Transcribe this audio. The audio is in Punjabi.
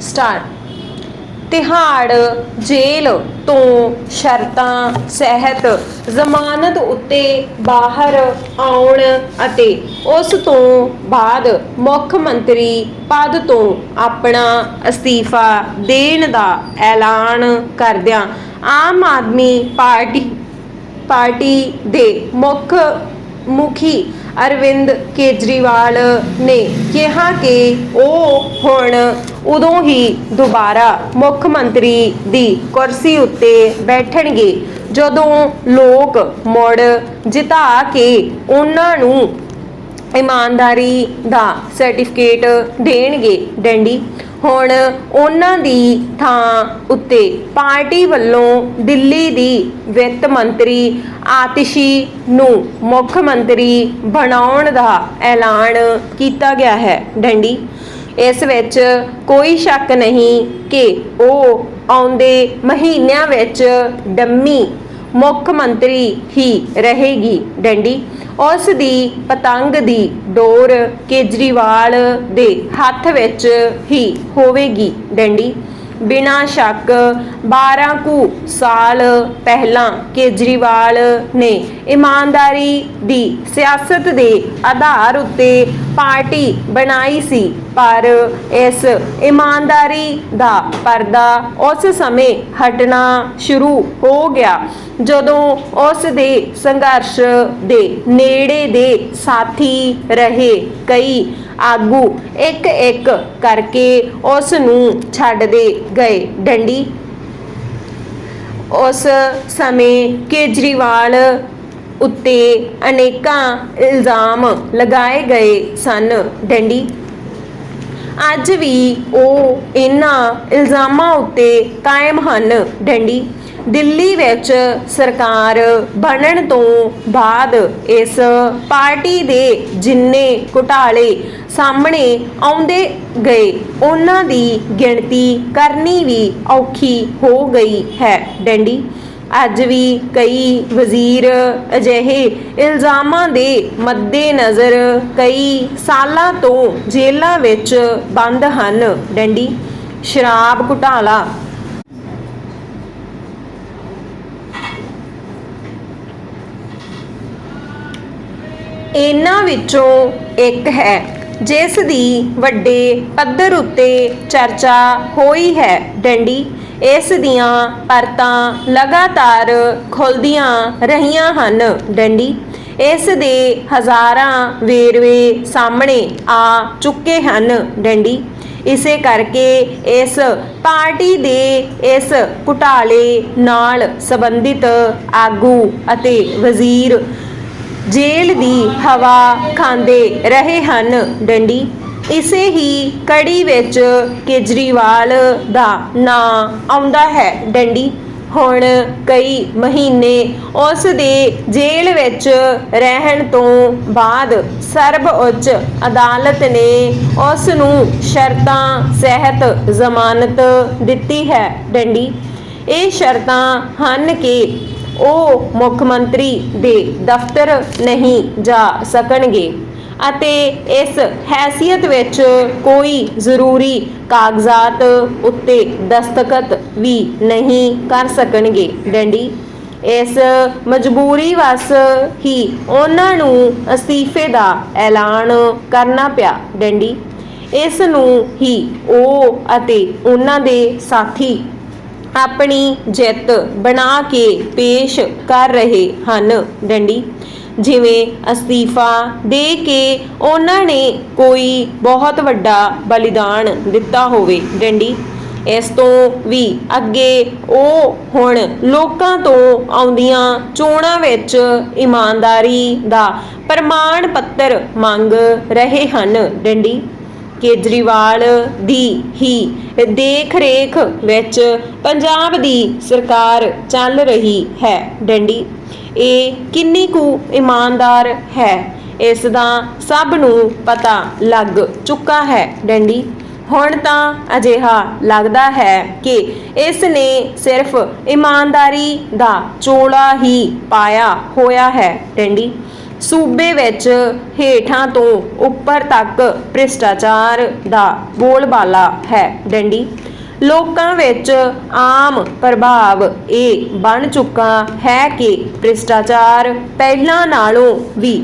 ਸਟਾਰ ਤਿਹਾੜ ਜੇਲ੍ਹ ਤੋਂ ਸ਼ਰਤਾਂ, ਸਹਿਤ, ਜ਼ਮਾਨਤ ਉੱਤੇ ਬਾਹਰ ਆਉਣ ਅਤੇ ਉਸ ਤੋਂ ਬਾਅਦ ਮੁੱਖ ਮੰਤਰੀ ਪਦ ਤੋਂ ਆਪਣਾ ਅਸਤੀਫਾ ਦੇਣ ਦਾ ਐਲਾਨ ਕਰਦਿਆਂ ਆਮ ਆਦਮੀ ਪਾਰਟੀ ਪਾਰਟੀ ਦੇ ਮੁੱਖ ਮੁਖੀ ਅਰਵਿੰਦ ਕੇਜਰੀਵਾਲ ਨੇ ਕਿਹਾ ਕਿ ਉਹ ਹੁਣ, ਉਦੋਂ ਹੀ ਦੁਬਾਰਾ ਮੁੱਖ ਮੰਤਰੀ ਦੀ ਕੁਰਸੀ ਉੱਤੇ ਬੈਠਣਗੇ। ਜਦੋਂ ਲੋਕ ਮੁੜ ਜਿਤਾ ਕੇ ਉਹਨਾਂ ਨੂੰ ਇਮਾਨਦਾਰੀ ਦਾ ਸਰਟੀਫਿਕੇਟ ਦੇਣਗੇ ਡੈਂਡੀ। ਹੁਣ ਉਹਨਾਂ ਦੀ ਥਾਂ ਉੱਤੇ ਪਾਰਟੀ ਵੱਲੋਂ ਦਿੱਲੀ ਦੀ ਵਿੱਤ ਮੰਤਰੀ ਆਤਿਸ਼ੀ ਨੂੰ ਮੁੱਖ ਮੰਤਰੀ ਬਣਾਉਣ ਦਾ ਐਲਾਨ ਕੀਤਾ ਗਿਆ ਹੈ। ਡੰਡੀ ਇਸ ਵਿੱਚ ਕੋਈ ਸ਼ੱਕ ਨਹੀਂ ਕਿ ਉਹ ਆਉਂਦੇ ਮਹੀਨਿਆਂ ਵਿੱਚ ਡੰਮੀ ਮੁੱਖ ਮੰਤਰੀ ਹੀ ਰਹੇਗੀ। ਡੰਡੀ, ਉਸ ਦੀ ਪਤੰਗ ਦੀ ਡੋਰ ਕੇਜਰੀਵਾਲ ਦੇ ਹੱਥ ਵਿੱਚ ਹੀ ਹੋਵੇਗੀ। ਡੰਡੀ ਬਿਨਾਂ ਸ਼ੱਕ 12 ਕੁ ਸਾਲ ਪਹਿਲਾਂ ਕੇਜਰੀਵਾਲ ਨੇ ਇਮਾਨਦਾਰੀ ਦੀ ਸਿਆਸਤ ਦੇ ਆਧਾਰ ਉੱਤੇ ਪਾਰਟੀ ਬਣਾਈ ਸੀ, ਪਰ ਇਸ ਇਮਾਨਦਾਰੀ ਦਾ ਪਰਦਾ ਉਸ ਸਮੇਂ ਹਟਣਾ ਸ਼ੁਰੂ ਹੋ ਗਿਆ, ਜਦੋਂ ਉਸ ਦੇ ਸੰਘਰਸ਼ ਦੇ ਨੇੜੇ ਦੇ ਸਾਥੀ ਰਹੇ ਕਈ ਆਗੂ ਇੱਕ ਇੱਕ ਕਰਕੇ ਉਸ ਨੂੰ ਛੱਡਦੇ ਗਏ ਡੰਡੀ। ਉਸ ਸਮੇਂ ਕੇਜਰੀਵਾਲ ਉੱਤੇ ਅਨੇਕਾਂ ਇਲਜ਼ਾਮ ਲਗਾਏ ਗਏ ਸਨ ਡੰਡੀ। ਅੱਜ ਵੀ ਉਹ ਇਹਨਾਂ ਇਲਜ਼ਾਮਾਂ ਉੱਤੇ ਕਾਇਮ ਹਨ ਡੰਡੀ। ਦਿੱਲੀ ਵਿੱਚ ਸਰਕਾਰ ਬਣਨ ਤੋਂ ਬਾਅਦ ਇਸ ਪਾਰਟੀ ਦੇ ਜਿੰਨੇ ਘੁਟਾਲੇ ਸਾਹਮਣੇ ਆਉਂਦੇ ਗਏ, ਉਹਨਾਂ ਦੀ ਗਿਣਤੀ ਕਰਨੀ ਵੀ ਔਖੀ ਹੋ ਗਈ ਹੈ। ਡੈਂਡੀ, ਅੱਜ ਵੀ ਕਈ ਵਜ਼ੀਰ ਅਜਿਹੇ ਇਲਜ਼ਾਮਾਂ ਦੇ ਮੱਦੇਨਜ਼ਰ ਕਈ ਸਾਲਾਂ ਤੋਂ ਜੇਲ੍ਹਾਂ ਵਿੱਚ ਬੰਦ ਹਨ। ਡੰਡੀ, ਸ਼ਰਾਬ ਘੁਟਾਲਾ ਇਹਨਾਂ ਵਿੱਚੋਂ ਇੱਕ ਹੈ, ਜਿਸ ਦੀ ਵੱਡੇ ਪੱਧਰ ਉੱਤੇ ਚਰਚਾ ਹੋਈ ਹੈ। ਡੰਡੀ, ਇਸ ਦੀਆਂ ਪਰਤਾਂ ਲਗਾਤਾਰ ਖੁੱਲਦੀਆਂ ਰਹੀਆਂ ਹਨ। ਡੰਡੀ, ਇਸ ਦੇ ਹਜ਼ਾਰਾਂ ਵੇਰਵੇ ਸਾਹਮਣੇ ਆ ਚੁੱਕੇ ਹਨ। ਡੰਡੀ, ਇਸੇ ਕਰਕੇ ਇਸ ਪਾਰਟੀ ਦੇ ਇਸ ਘੁਟਾਲੇ ਨਾਲ ਸੰਬੰਧਿਤ ਆਗੂ ਅਤੇ ਵਜ਼ੀਰ ਜੇਲ੍ਹ ਦੀ ਹਵਾ ਖਾਂਦੇ ਰਹੇ ਹਨ ਡੰਡੀ। ਇਸੇ ਹੀ ਕੜੀ ਵਿੱਚ ਕੇਜਰੀਵਾਲ ਦਾ ਨਾਂ ਆਉਂਦਾ ਹੈ ਡੰਡੀ। ਹੁਣ ਕਈ ਮਹੀਨੇ ਉਸ ਦੇ ਜੇਲ੍ਹ ਵਿੱਚ ਰਹਿਣ ਤੋਂ ਬਾਅਦ ਸਰਬ ਉੱਚ ਅਦਾਲਤ ਨੇ ਉਸ ਨੂੰ ਸ਼ਰਤਾਂ ਸਹਿਤ ਜ਼ਮਾਨਤ ਦਿੱਤੀ ਹੈ ਡੰਡੀ। ਇਹ ਸ਼ਰਤਾਂ ਹਨ ਕਿ ਉਹ ਮੁੱਖ ਮੰਤਰੀ ਦੇ ਦਫ਼ਤਰ ਨਹੀਂ ਜਾ ਸਕਣਗੇ ਅਤੇ ਇਸ ਹੈਸੀਅਤ ਵਿੱਚ ਕੋਈ ਜ਼ਰੂਰੀ ਕਾਗਜ਼ਾਤ ਉੱਤੇ ਦਸਤਖਤ ਵੀ ਨਹੀਂ ਕਰ ਸਕਣਗੇ। ਡੰਡੀ, ਇਸ ਮਜਬੂਰੀ ਵਸ ਹੀ ਉਹਨਾਂ ਨੂੰ ਅਸਤੀਫੇ ਦਾ ਐਲਾਨ ਕਰਨਾ ਪਿਆ। ਡੰਡੀ, ਇਸ ਨੂੰ ਹੀ ਉਹ ਅਤੇ ਉਹਨਾਂ ਦੇ ਸਾਥੀ ਆਪਣੀ ਜਿੱਤ ਬਣਾ ਕੇ ਪੇਸ਼ ਕਰ ਰਹੇ ਹਨ। ਡੰਡੀ, ਜਿਵੇਂ ਅਸਤੀਫਾ ਦੇ ਕੇ ਉਹਨਾਂ ਨੇ ਕੋਈ ਬਹੁਤ ਵੱਡਾ ਬਲੀਦਾਨ ਦਿੱਤਾ ਹੋਵੇ। ਡੰਡੀ, ਇਸ ਤੋਂ ਵੀ ਅੱਗੇ ਉਹ ਹੁਣ ਲੋਕਾਂ ਤੋਂ ਆਉਂਦੀਆਂ ਚੋਣਾਂ ਵਿੱਚ ਇਮਾਨਦਾਰੀ ਦਾ ਪ੍ਰਮਾਣ ਪੱਤਰ ਮੰਗ ਰਹੇ ਹਨ। ਡੰਡੀ ਕੇਜਰੀਵਾਲ ਦੀ ਹੀ ਦੇਖ ਰੇਖ ਵਿੱਚ ਪੰਜਾਬ ਦੀ ਸਰਕਾਰ ਚੱਲ ਰਹੀ ਹੈ। ਡੰਡੀ, ਇਹ ਕਿੰਨੀ ਕੁ ਇਮਾਨਦਾਰ ਹੈ? ਇਸ ਦਾ ਸਭ ਨੂੰ ਪਤਾ ਲੱਗ ਚੁੱਕਾ ਹੈ। ਡੰਡੀ, ਹੁਣ ਤਾਂ ਅਜਿਹਾ ਲੱਗਦਾ ਹੈ ਕਿ ਇਸ ਨੇ ਸਿਰਫ ਇਮਾਨਦਾਰੀ ਦਾ ਚੋਲਾ ਹੀ ਪਾਇਆ ਹੋਇਆ ਹੈ। ਡੰਡੀ ਸੂਬੇ ਵਿੱਚ ਹੇਠਾਂ ਤੋਂ ਉੱਪਰ ਤੱਕ ਭ੍ਰਿਸ਼ਟਾਚਾਰ ਦਾ ਬੋਲਬਾਲਾ ਹੈ। ਡੰਡੀ। ਲੋਕਾਂ ਵਿੱਚ ਆਮ ਪ੍ਰਭਾਵ ਇਹ ਬਣ ਚੁੱਕਾ ਹੈ ਕਿ ਭ੍ਰਿਸ਼ਟਾਚਾਰ ਪਹਿਲਾਂ ਨਾਲੋਂ ਵੀ